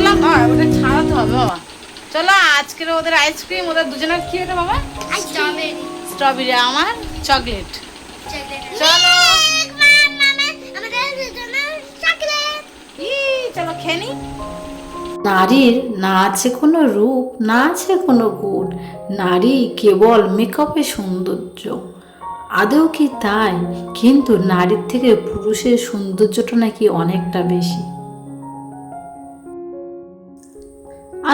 করলাম আর ওটা ছাড়াতে হবে বাবা। চলো আজকে ওদের আইসক্রিম ওদের দুজনের কি এটা বাবা? স্ট্রবেরি আমার চকলেট চলো। চলো খেয়ে নি। নারীর না আছে কোনো রূপ না আছে কোনো গুণ। নারী কেবল মেকআপে সৌন্দর্য। আদৌ কি তাই? কিন্তু নারীর থেকে পুরুষের সৌন্দর্যটা নাকি অনেকটা বেশি।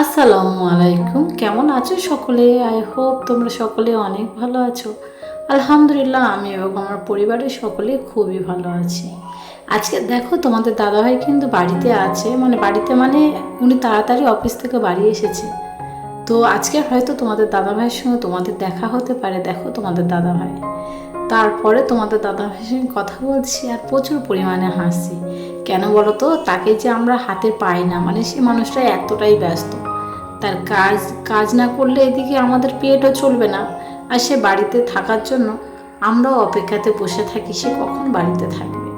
আসসালামু আলাইকুম। কেমন আছো সকলে? আই হোপ তোমরা সকলে অনেক ভালো আছো। আলহামদুলিল্লাহ, আমি এবং আমার পরিবারের সকলে খুবই ভালো আছি। আজকে দেখো, তোমাদের দাদাভাই কিন্তু বাড়িতে আছে। মানে বাড়িতে মানে উনি তাড়াতাড়ি অফিস থেকে বাড়ি এসেছে। তো আজকে হয়তো তোমাদের দাদাভাইয়ের সঙ্গে তোমাদের দেখা হতে পারে। দেখো তোমাদের দাদাভাই। তারপরে তোমাদের দাদাভাইয়ের সঙ্গে কথা বলছি আর প্রচুর পরিমাণে হাসি। কেন বলো তো তাকে যে আমরা হাতে পাই না মানে সে মানুষটা এতটাই ব্যস্ত। তার কাজ কাজ না করলে এদিকে আমাদের পেটও চলবে না। আর সে বাড়িতে থাকার জন্য আমরাও অপেক্ষাতে বসে থাকি, সে কখন বাড়িতে থাকবে?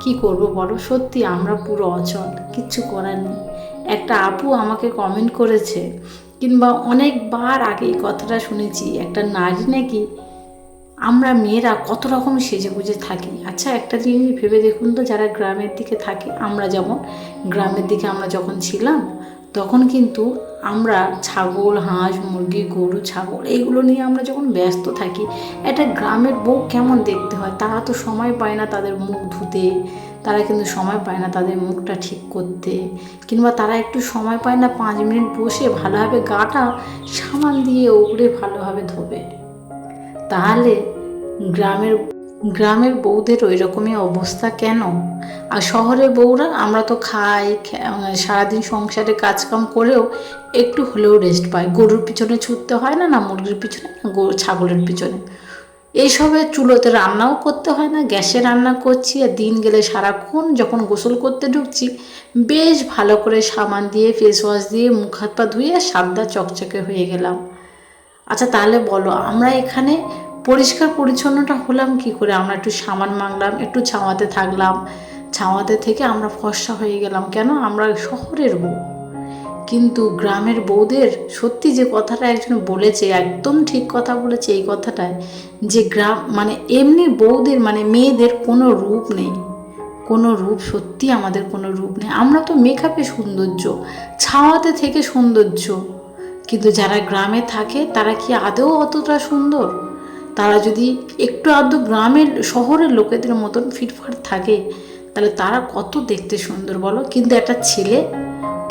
কি করব বলো? সত্যি আমরা পুরো অচল, কিচ্ছু করার নেই। একটা আপু আমাকে কমেন্ট করেছে, কিংবা অনেকবার আগে এই কথাটা শুনেছি, একটা নারী নাকি আমরা মেয়েরা কত রকম সেজে গুজে থাকি। আচ্ছা একটা জিনিস ভেবে দেখুন তো, যারা গ্রামের দিকে থাকে, আমরা যেমন গ্রামের দিকে আমরা যখন ছিলাম, তখন কিন্তু আমরা ছাগল, হাঁস, মুরগি, গরু, ছাগল এইগুলো নিয়ে আমরা যখন ব্যস্ত থাকি, একটা গ্রামের বউ কেমন দেখতে হয়? তারা তো সময় পায় না তাদের মুখ ধুতে, তারা কিন্তু সময় পায় না তাদের মুখটা ঠিক করতে, কিংবা তারা একটু সময় পায় না পাঁচ মিনিট বসে ভালোভাবে গাটা সামান দিয়ে উগড়ে ভালোভাবে ধোবে। তাহলে গ্রামের গ্রামের বউদের ওই রকমই অবস্থা কেন? আর শহরের বউরা, আমরা তো খাই সারাদিন সংসারে কাজকাম করেও একটু হলেও রেস্ট পাই গরুর পিছনে ছুটতে হয় না না মুরগির পিছনে গরু ছাগলের পিছনে। এইসবে চুলোতে রান্নাও করতে হয় না, গ্যাসে রান্না করছি আর দিন গেলে সারাক্ষণ যখন গোসল করতে ঢুকছি, বেশ ভালো করে সাবান দিয়ে ফেস ওয়াশ দিয়ে, মুখ হাত পা ধুয়ে সাদা চকচকে হয়ে গেলাম। আচ্ছা তাহলে বলো, আমরা এখানে পরিষ্কার পরিচ্ছন্নটা হলাম কি করে? আমরা একটু সামান মাংলাম একটু ছাওয়াতে থাকলাম, ছাওয়াতে থেকে আমরা ফর্সা হয়ে গেলাম কেন? আমরা শহরের বউ। কিন্তু গ্রামের বউদের সত্যি যে কথাটা একজন বলেছে, একদম ঠিক কথা বলেছে এই কথাটায়, যে গ্রাম মানে এমনি বউদের মানে মেয়েদের কোনো রূপ নেই। কোনো রূপ সত্যি আমাদের কোনো রূপ নেই। আমরা তো মেকআপে সৌন্দর্য, ছাওয়াতে থেকে সৌন্দর্য। কিন্তু যারা গ্রামে থাকে, তারা কি আদৌ অতটা সুন্দর? তারা যদি একটু আধটু গ্রামের শহরের লোকেদের মতন ফিটফাট থাকে, তাহলে তারা কত দেখতে সুন্দর বলো? কিন্তু একটা ছেলে,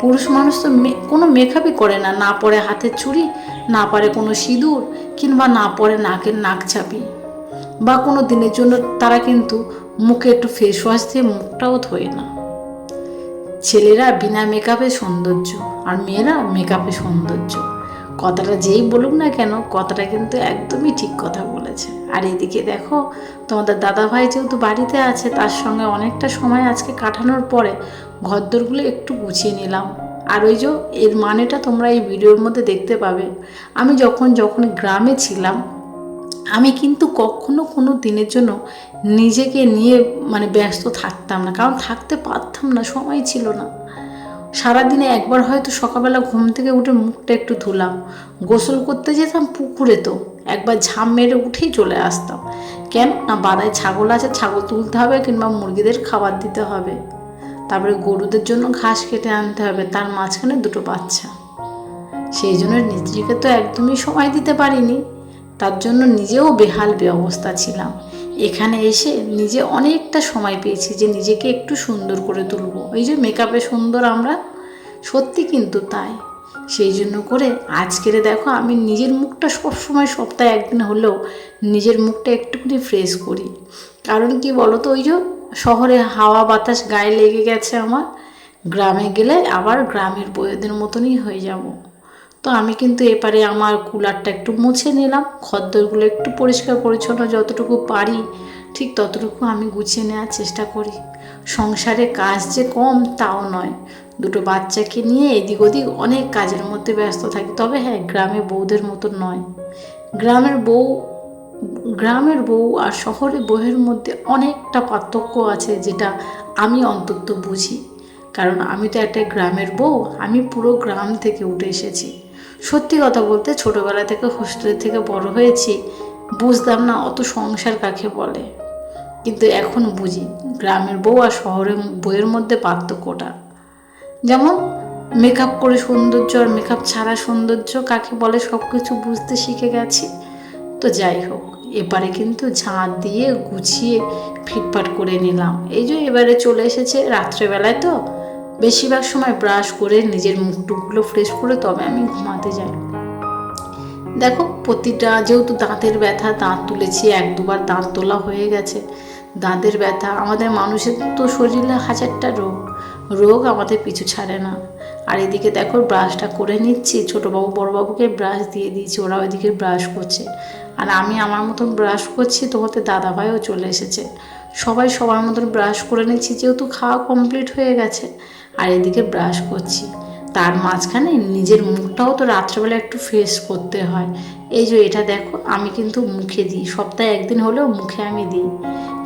পুরুষ মানুষ তো কোনো মেকআপই করে না। না পরে হাতের চুড়ি, না পারে কোনো সিঁদুর, কিংবা না পরে নাকের নাক চাপি। বা কোনো দিনের জন্য তারা কিন্তু মুখে একটু ফেস ওয়াশ দিয়ে মুখটাও ধোয় না। ছেলেরা বিনা মেকআপে সৌন্দর্য আর মেয়েরা মেকআপে সৌন্দর্য। কথাটা যেই বলুক না কেন, কথাটা কিন্তু একদমই ঠিক কথা বলেছে। আর এদিকে দেখো, তোমাদের দাদা ভাই যেহেতু বাড়িতে আছে, তার সঙ্গে অনেকটা সময় আজকে কাটানোর পরে ঘরদোরগুলো একটু গুছিয়ে নিলাম। আর ওই যে, এর মানেটা তোমরা এই ভিডিওর মধ্যে দেখতে পাবে। আমি যখন যখন গ্রামে ছিলাম আমি কিন্তু কখনো কোনো দিনের জন্য নিজেকে নিয়ে মানে ব্যস্ত থাকতাম না। কারণ থাকতে পারতাম না, সময় ছিল না। সারাদিনে একবার হয়তো সকালবেলা ঘুম থেকে উঠে মুখটা একটু ধুলাম। গোসল করতে যেতাম পুকুরে তো। একবার ঝাম মেরে উঠেই চলে আসতাম। কেন? না, বাদায় ছাগল আছে, ছাগল তুলতে হবে কিংবা মুরগিদের খাবার দিতে হবে। তারপরে গরুদের জন্য ঘাস কেটে আনতে হবে, তার মাঝখানে দুটো বাচ্চা। সেই জন্য নিজেকে তো একদমই সময় দিতে পারিনি। তার জন্য নিজেও বেহাল ব্যবস্থা ছিলাম। এখানে এসে নিজে অনেকটা সময় পেয়েছি যে নিজেকে একটু সুন্দর করে তুলবো। এই যে মেকআপে সুন্দর আমরা, সত্যি কিন্তু তাই। সেই জন্য করে আজকের দেখো, আমি নিজের মুখটা সবসময় সপ্তাহে একদিন হলেও নিজের মুখটা একটুখানি ফ্রেশ করি। কারণ কি বলো তো ওই যে শহরে হাওয়া বাতাস গায়ে লেগে গেছে আমার, গ্রামে গেলে আবার গ্রামের বইয়েদের মতনই হয়ে যাব। তো আমি কিন্তু এপারে আমার কুলারটা একটু মুছে নিলাম, খদ্দরগুলো একটু পরিষ্কার পরিচ্ছন্ন যতটুকু পারি, ঠিক ততটুকু আমি গুছিয়ে নেওয়ার চেষ্টা করি। সংসারে কাজ যে কম তাও নয়, দুটো বাচ্চাকে নিয়ে এদিক ওদিক অনেক কাজের মধ্যে ব্যস্ত থাকি, তবে হ্যাঁ গ্রামে বউদের মতো নয়। গ্রামের বউ গ্রামের বউ আর শহরের বউয়ের মধ্যে অনেকটা পার্থক্য আছে যেটা আমি অন্তত বুঝি। কারণ আমি তো একটা গ্রামের বউ, আমি পুরো গ্রাম থেকে উঠে এসেছি। সত্যি কথা বলতে ছোটোবেলা থেকে হোস্টেল থেকে বড় হয়েছি, বুঝতাম না অত সংসার কাকে বলে। কিন্তু এখন বুঝি, গ্রামের বউ আর শহরের বইয়ের মধ্যে পার্থক্যটা। যেমন মেকআপ করে সৌন্দর্য আর মেকআপ ছাড়া সৌন্দর্য কাকে বলে সব কিছু বুঝতে শিখে গেছি। তো যাই হোক, এবারে কিন্তু ঝাঁট দিয়ে গুছিয়ে ফিটফাট করে নিলাম। এই যে এবারে চলে এসেছে রাত্রেবেলায় তো বেশিরভাগ সময় ব্রাশ করে নিজের মুখটুকগুলো ফ্রেশ করে তবে আমি ঘুমাতে যাই। দেখো, প্রতিটা যেহেতু দাঁতের ব্যথা, দাঁত তুলেছি, এক দুবার দাঁত তোলা হয়ে গেছে। দাঁতের ব্যথা, আমাদের মানুষের তো শরীরে হাজারটা রোগ। রোগ আমাদের পিছু ছাড়ে না। আর এদিকে দেখো ব্রাশটা করে নিচ্ছি, ছোটোবাবু, বড়োবাবুকে ব্রাশ দিয়ে দিয়েছি ওরা ওইদিকে ব্রাশ করছে। আর আমি আমার মতন ব্রাশ করছি, তোমাদের দাদাভাইও চলে এসেছে। সবাই সবার মতন ব্রাশ করে নিচ্ছি, যেহেতু খাওয়া কমপ্লিট হয়ে গেছে। আর এদিকে ব্রাশ করছি। তার মাঝখানে নিজের মুখটাও তো রাত্রেবেলা একটু ফ্রেশ করতে হয়। এই যে এটা দেখো, আমি কিন্তু মুখে দিই। সপ্তাহে একদিন হলেও মুখে আমি দিই।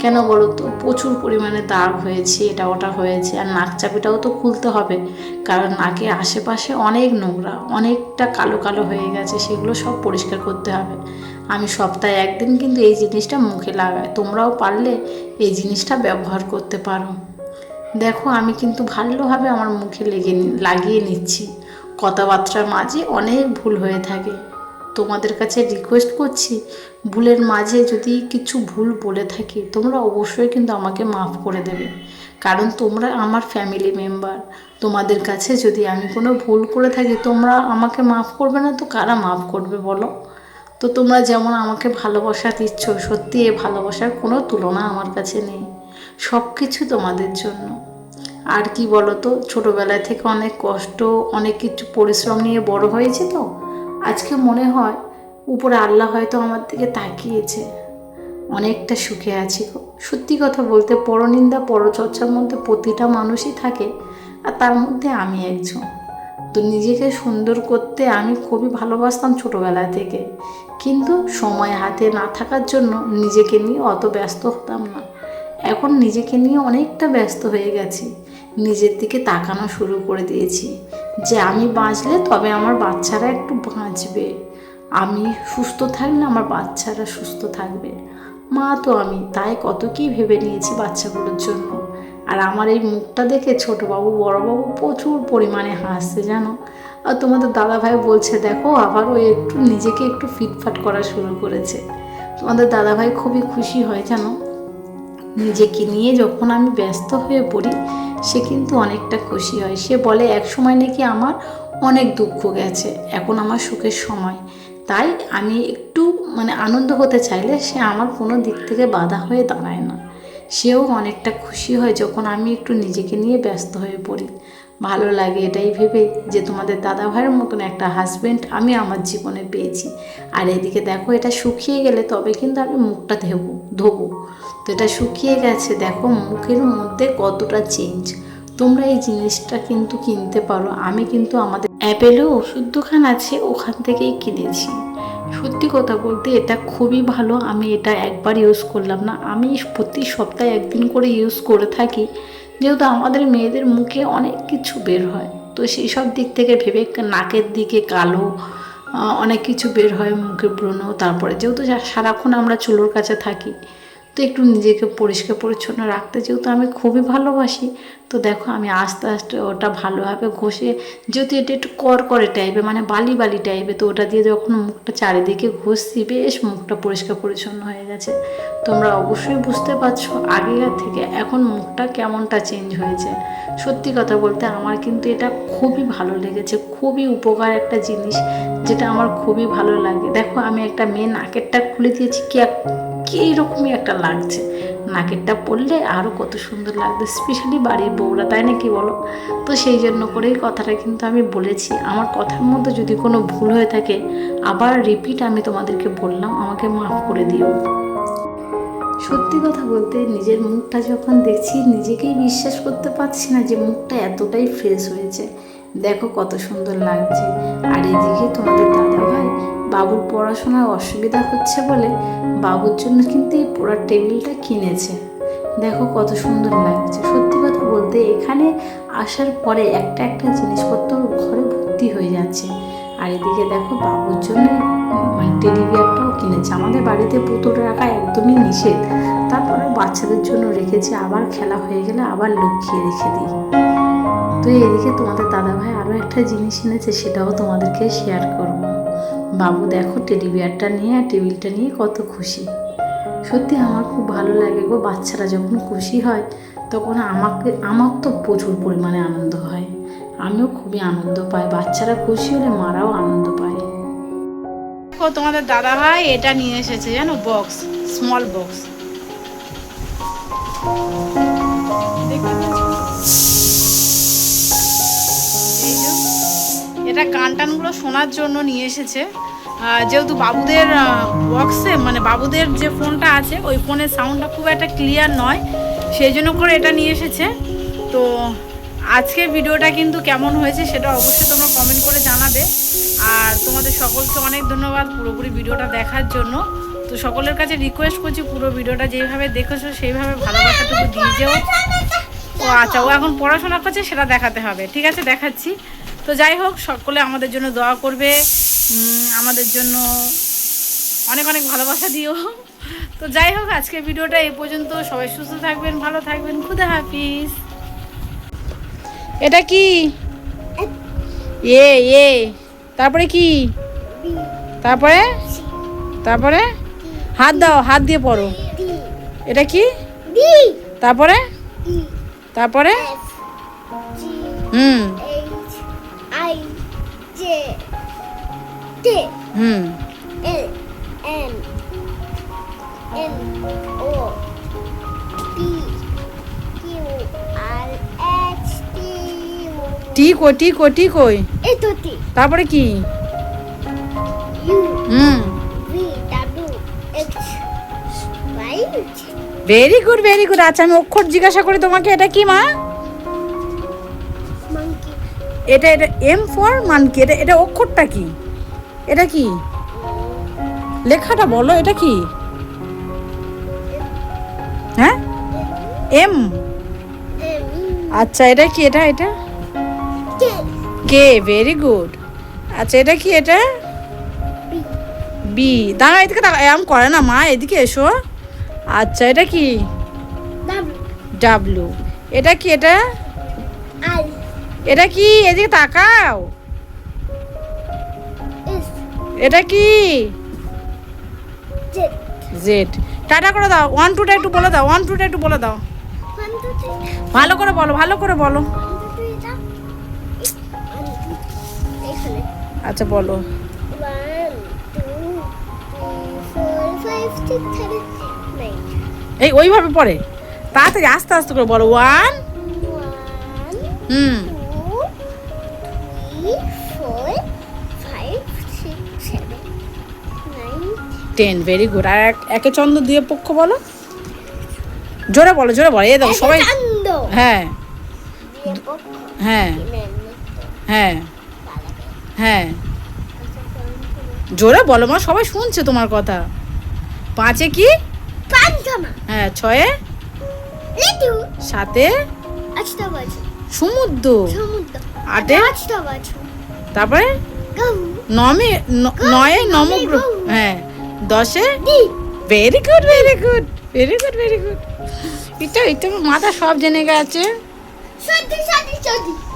কেন বলো তো? প্রচুর পরিমাণে দাগ হয়েছে, এটা ওটা হয়েছে। আর নাক চাপিটাও তো খুলতে হবে। কারণ নাকে আশেপাশে অনেক নোংরা, অনেকটা কালো কালো হয়ে গেছে, সেগুলো সব পরিষ্কার করতে হবে। আমি সপ্তাহে একদিন কিন্তু এই জিনিসটা মুখে লাগাই। তোমরাও পারলে এই জিনিসটা ব্যবহার করতে পারো। দেখো, আমি কিন্তু ভালোভাবে আমার মুখে লেগে লাগিয়ে নিচ্ছি। কথাবার্তার মাঝে অনেক ভুল হয়ে থাকে। তোমাদের কাছে রিকোয়েস্ট করছি, ভুলের মাঝে যদি কিছু ভুল বলে থাকি, তোমরা অবশ্যই কিন্তু আমাকে মাফ করে দেবে। কারণ তোমরা আমার ফ্যামিলি মেম্বার তোমাদের কাছে যদি আমি কোনো ভুল করে থাকি, তোমরা আমাকে মাফ করবে না তো কারা মাফ করবে বলো? তো তোমরা যেমন আমাকে ভালোবাসা দিচ্ছ, সত্যি এই ভালোবাসার কোনো তুলনা আমার কাছে নেই। সব কিছু তোমাদের জন্য। আর কি বলো তো ছোটোবেলায় থেকে অনেক কষ্ট, অনেক কিছু পরিশ্রম নিয়ে বড় হয়েছে তো। আজকে মনে হয় উপরে আল্লাহ হয়তো আমার দিকে তাকিয়েছে। অনেকটা সুখে আছি গো। সত্যি কথা বলতে পরনিন্দা, পরচর্চার মধ্যে প্রতিটা মানুষই থাকে, আর তার মধ্যে আমি একজন। তো নিজেকে সুন্দর করতে আমি খুবই ভালোবাসতাম ছোটোবেলা থেকে। কিন্তু সময় হাতে না থাকার জন্য নিজেকে নিয়ে অত ব্যস্ত হতাম না। এখন নিজেকে নিয়ে অনেকটা ব্যস্ত হয়ে গেছি। নিজের দিকে তাকানো শুরু করে দিয়েছি। যে আমি বাঁচলে তবে আমার বাচ্চারা একটু বাঁচবে। আমি সুস্থ থাকলে আমার বাচ্চারা সুস্থ থাকবে। মা তো আমি, তাই কত কি ভেবে নিয়েছি বাচ্চাগুলোর জন্য। আর আমার এই মুখটা দেখে ছোটোবাবু, বড়োবাবু প্রচুর পরিমাণে হাসছে, জানো? আর তোমাদের দাদাভাই বলছে, দেখো, আবার ও একটু নিজেকে একটু ফিটফাট করা শুরু করেছে। তোমাদের দাদাভাই খুবই খুশি হয়, জানো? নিজেকে নিয়ে যখন আমি ব্যস্ত হয়ে পড়ি, সে কিন্তু অনেকটা খুশি হয়। সে বলে, এক সময় নাকি আমার অনেক দুঃখ গেছে, এখন আমার সুখের সময়। তাই আমি একটু মানে আনন্দ হতে চাইলে সে আমার কোনো দিক থেকে বাধা হয়ে দাঁড়ায় না। সেও অনেকটা খুশি হয় যখন আমি একটু নিজেকে নিয়ে ব্যস্ত হয়ে পড়ি। ভালো লাগে এটাই ভেবে যে তোমাদের দাদা ভাইয়ের মতন একটা হাজব্যান্ড আমি আমার জীবনে পেয়েছি। আর এদিকে দেখো, এটা শুকিয়ে গেলে তবে কিন্তু আমি মুখটা ধোবো ধোবো। তো এটা শুকিয়ে গেছে, দেখো মুখের মধ্যে কতটা চেঞ্জ তোমরা এই জিনিসটা কিন্তু কিনতে পারো, আমি কিন্তু আমাদের অ্যাপেলেও ওষুধ দোকান আছে, ওখান থেকেই কিনেছি। সত্যি কথা বলতে এটা খুবই ভালো, আমি এটা একবার ইউজ করলাম না, আমি প্রতি সপ্তাহে একদিন করে ইউজ করে থাকি। যেহেতু আমাদের মেয়েদের মুখে অনেক কিছু বের হয়, তো সেই সব দিক থেকে ভেবে নাকের দিকে কালো অনেক কিছু বের হয় মুখে ব্রণ তারপরে যেহেতু সারাক্ষণ আমরা চুলোর কাছে থাকি তো একটু নিজেকে পরিষ্কার পরিচ্ছন্ন রাখতে যেহেতু আমি খুবই ভালোবাসি, তো দেখো আমি আস্তে আস্তে ওটা ভালোভাবে ঘষে, যেহেতু এটা একটু করকরে টাইপের মানে বালি বালি টাইপের তো ওটা দিয়ে যখন মুখটা চারিদিকে ঘষছি, বেশ মুখটা পরিষ্কার পরিচ্ছন্ন হয়ে গেছে। তোমরা অবশ্যই বুঝতে পারছ আগেকার থেকে এখন মুখটা কেমনটা চেঞ্জ হয়েছে। সত্যি কথা বলতে আমার কিন্তু এটা খুবই ভালো লেগেছে, খুবই উপকার একটা জিনিস, যেটা আমার খুবই ভালো লাগে। দেখো আমি একটা মেয়ে, নাকেরটা খুলে দিয়েছি, কি এক কি এইরকমই একটা লাগছে। নাকেরটা পরলে আরও কত সুন্দর লাগবে স্পেশালি বাড়ির বউরা, তাই না কি বলো? তো সেই জন্য করেই কথাটা কিন্তু আমি বলেছি। আমার কথার মধ্যে যদি কোনো ভুল হয়ে থাকে, আবার রিপিট আমি তোমাদেরকে বললাম, আমাকে মাফ করে দিও। সত্যি কথা বলতে নিজের মুখটা যখন দেখছি, নিজেকেই বিশ্বাস করতে পারছি না যে মুখটা এতটাই ফ্রেশ হয়েছে। দেখো কত সুন্দর লাগছে। আর এদিকে তোমাদের দাদা ভাই বাবুর পড়াশোনার অসুবিধা হচ্ছে বলে বাবুর জন্য কিন্তু এই পড়ার টেবিলটা কিনেছে। দেখো কত সুন্দর লাগছে। সত্যি কথা বলতে এখানে আসার পরে একটা একটা জিনিসপত্র ঘরে ভর্তি হয়ে যাচ্ছে। আর এদিকে দেখো বাবুর জন্য মানে টেডি বিয়ারটাও কিনেছে। আমাদের বাড়িতে পুতুল রাখা একদমই নিষেধ। তারপরে বাচ্চাদের জন্য রেখেছি। আবার খেলা হয়ে গেলে আবার লুকিয়ে রেখে দিই। তো এদিকে তোমাদের দাদাভাই আরও একটা জিনিস এনেছে, সেটাও তোমাদেরকে শেয়ার করব। বাবু দেখো টেডি বিয়ারটা নিয়ে আর টেবিলটা নিয়ে কত খুশি। সত্যি আমার খুব ভালো লাগে গো বাচ্চারা যখন খুশি হয়, তখন আমাকে, আমার তো প্রচুর পরিমাণে আনন্দ হয়। আমিও খুবই আনন্দ পাই, বাচ্চারা খুশি হলে মারাও আনন্দ পায়। দেখো, তোমাদের দাদা ভাই এটা নিয়ে এসেছে, জানো বক্স স্মল বক্স এটা গান টানগুলো শোনার জন্য নিয়ে এসেছে। যেহেতু বাবুদের বক্সে মানে বাবুদের যে ফোনটা আছে, ওই ফোনের সাউন্ডটা খুব একটা ক্লিয়ার নয় সেই জন্য করে এটা নিয়ে এসেছে। তো আজকের ভিডিওটা কিন্তু কেমন হয়েছে সেটা অবশ্যই তোমরা কমেন্ট করে জানাবে। আর তোমাদের সকলকে অনেক ধন্যবাদ পুরোপুরি ভিডিওটা দেখার জন্য। তো সকলের কাছে রিকোয়েস্ট করছি পুরো ভিডিওটা যেভাবে দেখেছ, সেইভাবে ভালোবাসাটুকু দিয়ে যেও। ও আচ্ছা ও এখন পড়াশোনা করছে, সেটা দেখাতে হবে। ঠিক আছে, দেখাচ্ছি। তো যাই হোক সকলে আমাদের জন্য দোয়া করবে। আমাদের জন্য অনেক অনেক ভালোবাসা দিও। তো যাই হোক আজকে ভিডিওটা এ পর্যন্ত। সবাই সুস্থ থাকবেন ভালো থাকবেন। খুদা হাফিজ। এটা কি? এ এ। তারপরে কি? তারপরে? তারপরে? হাত দাও হাত দিয়ে পড়ো। এটা কি? তারপরে? তারপরে? হুম। I J T hmm. L M N O P Q R S T U. টি কই টি কই এতো T তারপরে কি? Hmm. Very good very good আচ্ছা আমি অক্ষর জিজ্ঞাসা করি তোমাকে এটা কি মা? এটা এটা এম ফর মান কি এটা এটা অক্ষরটা কি? এটা কি? লেখাটা বলো এটা কি? হ্যাঁ? এম আচ্ছা এটা কি এটা এটা? কে ভেরি গুড আচ্ছা এটা কি এটা? বি দাঁড়া এদিকে দাঁড়া এরম করে না মা এদিকে এসো। আচ্ছা এটা কি? ডাব্লু এটা কি এটা? I. এটা কি? এদিকে তাকাও। এটা কি? জেড টাটা করে দাও। ওয়ান টুটা একটু বলে দাও। ওয়ান টুটা একটু বলে দাও। ভালো করে বলো ভালো করে বলো। আচ্ছা বলো. এই ওইভাবে পড়ে। তাড়াতাড়ি আস্তে আস্তে করে বলো। One hmm. Ten very good আর এক- চন্দ্র দিয়ে পক্ষ বলো? জোরে বলো জোরে বলো। এই দেখো সবাই হ্যাঁ। হ্যাঁ। হ্যাঁ। হ্যাঁ। জোরে বলো মা সবাই শুনছে তোমার কথা। পাঁচে কি? হ্যাঁ ছয়ে? সাতে? সমুদ্র। আটে? তারপরে? নমে নয়ে নমগ্রহ হ্যাঁ। দশে? Very good very good very good very good এটা এটা মাথা সব জেনে গেছে। সত্যি সত্যি সত্যি।